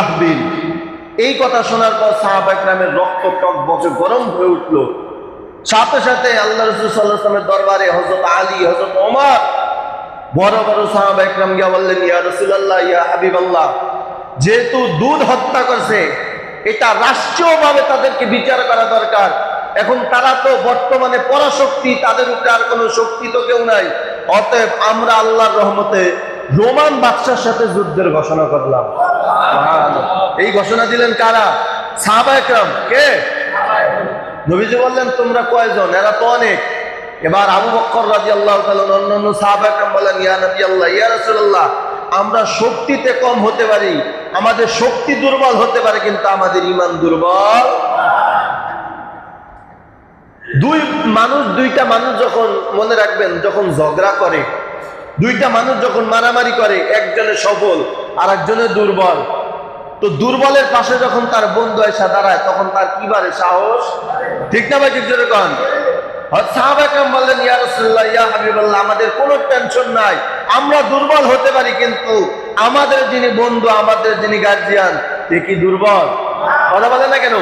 তাহবিল এই কথা শোনার পর সাহাব একরামের রক্ত টক বছর গরম হয়ে উঠল। সাথে সাথে আল্লাহ রসুল সাল্লাহামের দরবারে হজরত আলী হজরত ওমর, বড় বড় সাহাব একরাম গিয়া বললেন, ইয়া রসুল্লাহ ইয়া হাবিব আল্লাহ যেহেতু দুধ হত্যা করছে, এটা রাষ্ট্রীয়ভাবে তাদেরকে বিচার করা দরকার। এখন তারা তো বর্তমানে পরাশক্তি, তাদের উপরে আর কোনো শক্তি তো কেউ নাই। অতএব আমরা আল্লাহর রহমতে রোমান বাদশার সাথে যুদ্ধের ঘোষণা করলাম। এই ঘোষণা দিলেন কারা? সাহাবা একরাম। কে? নবীজি বললেন, তোমরা কয়জন? এরা তো অনেক। এবার আবু বক্কর রাজি আল্লাহ অন্যান্য সাহাবা একরাম বলেন, ইয়া নবী আল্লাহ ইয়া রাসূলুল্লাহ, আমরা শক্তিতে কম হতে পারি, আমাদের শক্তি দুর্বল হতে পারে, কিন্তু আমাদের ইমান দুর্বল। দুই মানুষ, দুইটা মানুষ যখন মনে রাখবেন, যখন ঝগড়া করে, দুইটা মানুষ যখন মারামারি করে, একজনে সফল আর একজনে দুর্বল। তো দুর্বলের পাশে যখন তার বন্ধু এসে দাঁড়ায়, তখন তার কি বারে সাহস? ঠিক না ভাই কন। সাহাবাকাম ইয়া আমাদের কোনো টেনশন নাই। আমরা দুর্বল হতে পারি, কিন্তু আমাদের যিনি বন্ধু, আমাদের যিনি গার্জিয়ান দুর্বল? না কেন?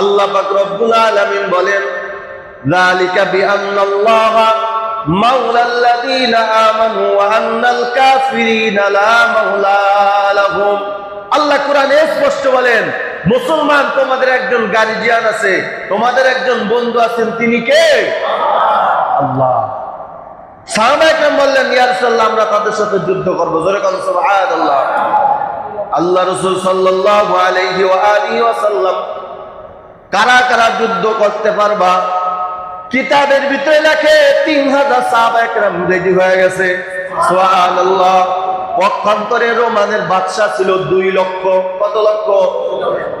আল্লাহ বলেন আমানু আন্নাল কাফিরিনা লা মাওলা লাহুম। আল্লাহ কোরআনে স্পষ্ট বলেন, মুসলমান তোমাদের একজন আছে, তোমাদের একজন বন্ধু আছেন, তিনি কে? আল্লাহ। বললেন আমরা তাদের সাথে যুদ্ধ করব। জোরে আল্লাহ আলাইহি ওয়া আলিহি ওয়াসাল্লাম, কারা কারা যুদ্ধ করতে পারবা? কিতাবের ভিতরে লেখে তিন হাজার সাহাবা একরাম রেডি হয়ে গেছে। পক্ষান্তরে রোমানের বাদশা ছিল দুই লক্ষ। কত লক্ষ?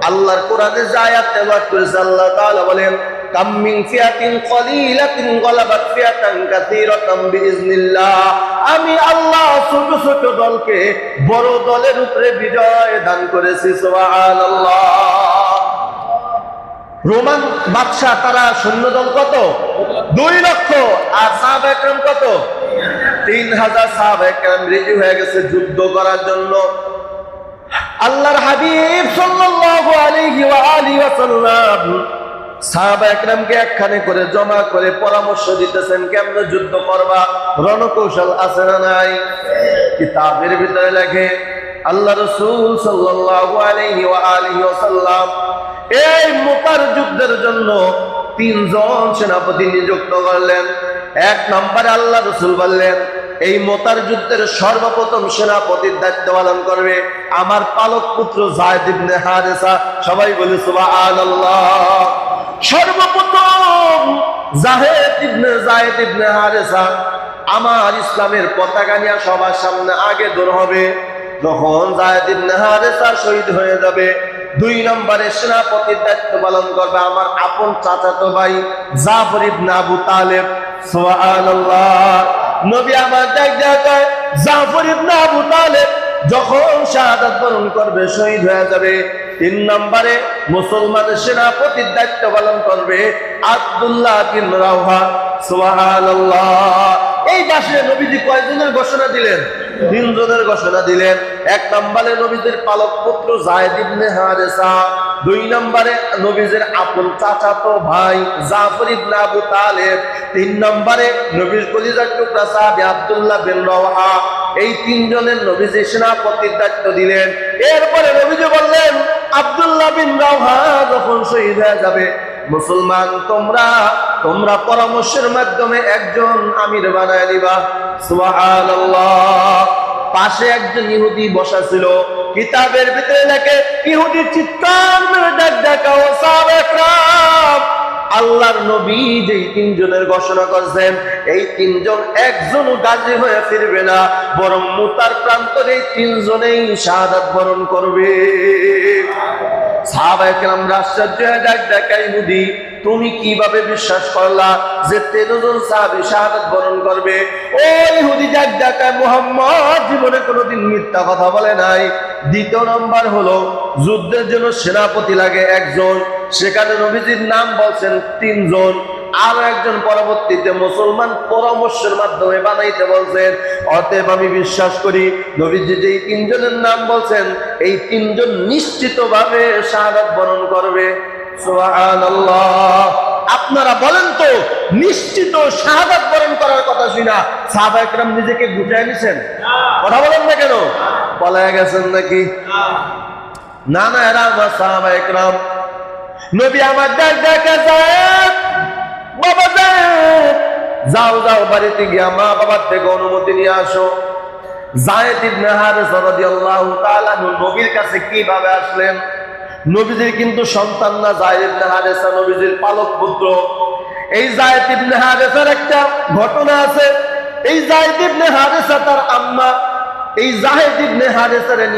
আল্লাহর কোরআনে জায়াত তেলাওয়াত করেছে, আল্লাহ তাআলা বলেন, কাম মিন ফিয়াতিন কলিলাতিন গলাবাত ফিয়াতান কাসীরাতাম বিইজনিল্লাহ আমি আল্লাহ ছোট ছোট দলকে বড় দলের উপরে বিজয় দান করেছি, সুবহানাল্লাহ। রোমান বাদশাহ, তারা সৈন্যদল কত? দুই লক্ষ। আর সাহাব একরম কত? তিন হাজার সাহাব একরম রেডি হয়ে গেছে যুদ্ধ করার জন্য। আল্লাহর হাবিব সাল্লাল্লাহু আলাইহি ওয়া আলিহি ওয়াসাল্লাম সাহাবা একরামকে একখানে করে জমা করে পরামর্শ দিতেছেন, কেমনে যুদ্ধ করবা? রণকৌশল আছে না নাই? কিতাবের ভিতরে লেখে, আল্লাহ রসুল সাল্লাল্লাহু আলাইহি ওয়া আলিহি ওয়াসাল্লাম এই মোকার যুদ্ধের জন্য তিনজন সেনাপতি নিযুক্ত করলেন। এক নম্বরে আল্লাহ রসুল বললেন, এই মোতার যুদ্ধের সর্বপ্রথম সেনাপতির দায়িত্ব পালন করবে আমার পালক পুত্র সবাই বলে সর্বপ্রথম আমার ইসলামের পতাকা নিয়ে সবার সামনে আগে দূর হবে। যখন হারেসা শহীদ হয়ে যাবে দুই নম্বরে সেনাপতির দায়িত্ব পালন করবে আমার আপন চাচাতো ভাই জাফর ইবনে আবু তালেব। সুবহানাল্লাহ। নবী আমার জায়গায় জাফর ইবনে আবু তালেব, যখন শাহাদাত বরণ করবে, শহীদ হয়ে যাবে। তিন নম্বরে মুসলমানের সেনাপতির দায়িত্ব পালন করবে আব্দুল্লাহ বিন রাওহা। সুবহানাল্লাহ। এই দাসে নবীজি কয়জনের ঘোষণা দিলেন? তিনজনের ঘোষণা দিলেন। এক নম্বরে নবীদের পালক পুত্র দুই নম্বরে নবীজের আপন চাচাতো ভাই জাফর আবু তালেব, তিন নম্বরে নবীর কলিজার টুকরা সাহাবী আব্দুল্লাহ বিন রাওহা। এই তিনজনের নবীজি সেনাপতির দায়িত্ব দিলেন। এরপরে নবীজি বললেন, আব্দুল্লাহ বিন রাওহা যখন শহীদ হয়ে যাবে, মুসলমান তোমরা তোমরা পরামর্শের মাধ্যমে একজন আমির বানায় সুবহানাল্লাহ। পাশে একজন ইহুদি বসা ছিল কিতাবের ভিতরে লেখে, ইহুদি চিৎকার ডাকাও আল্লাহর নবী যেই তিনজনের ঘোষণা করছেন, এই তিনজন একজন গাজী হয়ে ফিরবে না, বরং মুতার প্রান্তরে এই তিনজনেই শাহাদাত বরণ করবে। সাহাবাহাম হয়ে ডাক ডাকাই মুদি তুমি কীভাবে বিশ্বাস করলা যে তেরোজন সাহাবি শাহাদাত বরণ করবে? ওই হুদি মোহাম্মদ, জীবনে কোনোদিন মিথ্যা কথা বলে নাই। দ্বিতীয় নম্বর হলো, যুদ্ধের জন্য সেনাপতি লাগে একজন, সেখানে নবীজির নাম বলছেন তিনজন। আরও একজন পরবর্তীতে মুসলমান পরামর্শের মাধ্যমে বানাইতে বলছেন, অতএব আমি বিশ্বাস করি নবীজি যে তিনজনের নাম বলছেন, এই তিনজন নিশ্চিতভাবে ভাবে বরণ করবে। আপনারা বলেন তো, নিশ্চিত শাহাদাত বরণ করার কথা শুনা সাহাবা একরাম নিজেকে গুটায় নিছেন। কথা বলেন না কেন? পলায় গেছেন নাকি? না না, এরা আমার সাহাবা একরাম। নবী আমার ডাক ডাকা যায়, বাবা যাও যাও, বাড়িতে গিয়া মা বাবার থেকে অনুমতি নিয়ে আসো। জায়েদ ইবনে হারিস রাদিয়াল্লাহু তাআলা নবীর কাছে কীভাবে আসলেন? নবীজির কিন্তু সন্তান না, জায়দ ইবনে হারেসা, নবীজির পালক পুত্র। এই জায়দ ইবনে হারেসার একটা ঘটনা আছে। এই জায়দ ইবনে হারেসা তার আম্মা, এই জাহেদ ইবনে হারিসার